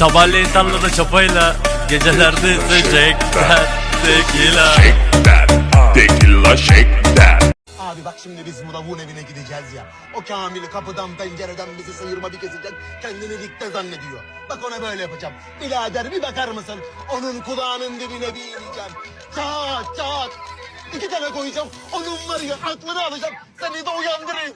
Sabahleyin tarlada çapayla Gecelerde ise Shake that, tequila shake that. Abi bak şimdi biz Muravun evine gideceğiz ya. O Kamil kapıdan pencereden bizi sıyırma bir kesecek. Kendini dikte zannediyor. Bak ona böyle yapacağım. Birader bir bakar mısın? Onun kulağının dibine bir ineceğim. Çat çat. İki tane koyacağım. Onun var ya aklını alacağım. Seni de uyandırayım.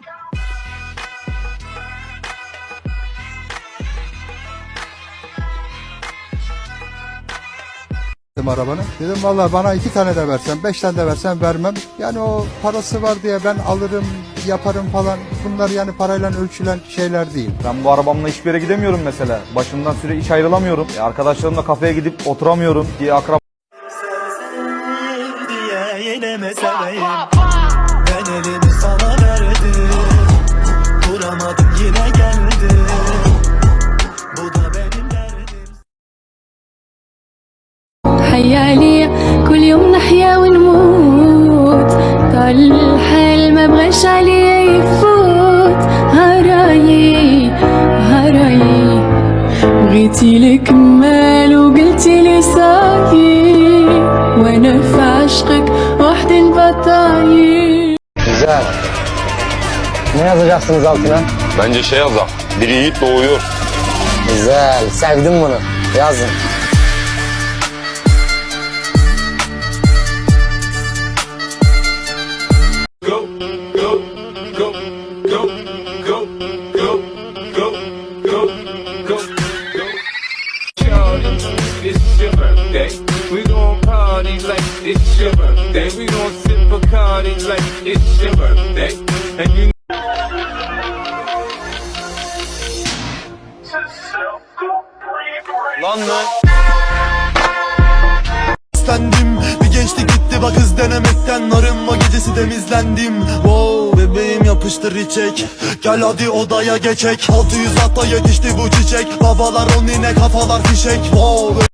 Dedim arabanı. Dedim vallahi bana iki tane de versen, beş tane de versen vermem. Yani o parası var diye ben alırım, yaparım falan. Bunlar yani parayla ölçülen şeyler değil. Ben bu arabamla hiçbir yere gidemiyorum mesela. Başımdan süre hiç ayrılamıyorum. E, arkadaşlarımla kafeye gidip oturamıyorum. Diye akrab diye yeneme seveyim حيالي كل يوم نحيا ونموت طال الحال ما بغاش عليا يفوت هراي هراي بغيتي لك مال وقلتي لي صاحي وأنا في عشقك وحدي نبطايي Güzel. Ne yazacaksınız altına? Bence şey yazalım. Bir yiğit doğuyor. Güzel. Sevdim bunu. Yazın. Birthday. We gon' party like it's your birthday. We gon' sip Bacardi like it's your birthday. And you Lan mı? İstendim bir gençlik gitti bak hız denemekten Arınma gecesi temizlendim Wow bebeğim yapıştır içek Gel hadi odaya geçek 600 hatta yetişti bu çiçek Babalar on yine kafalar fişek Wow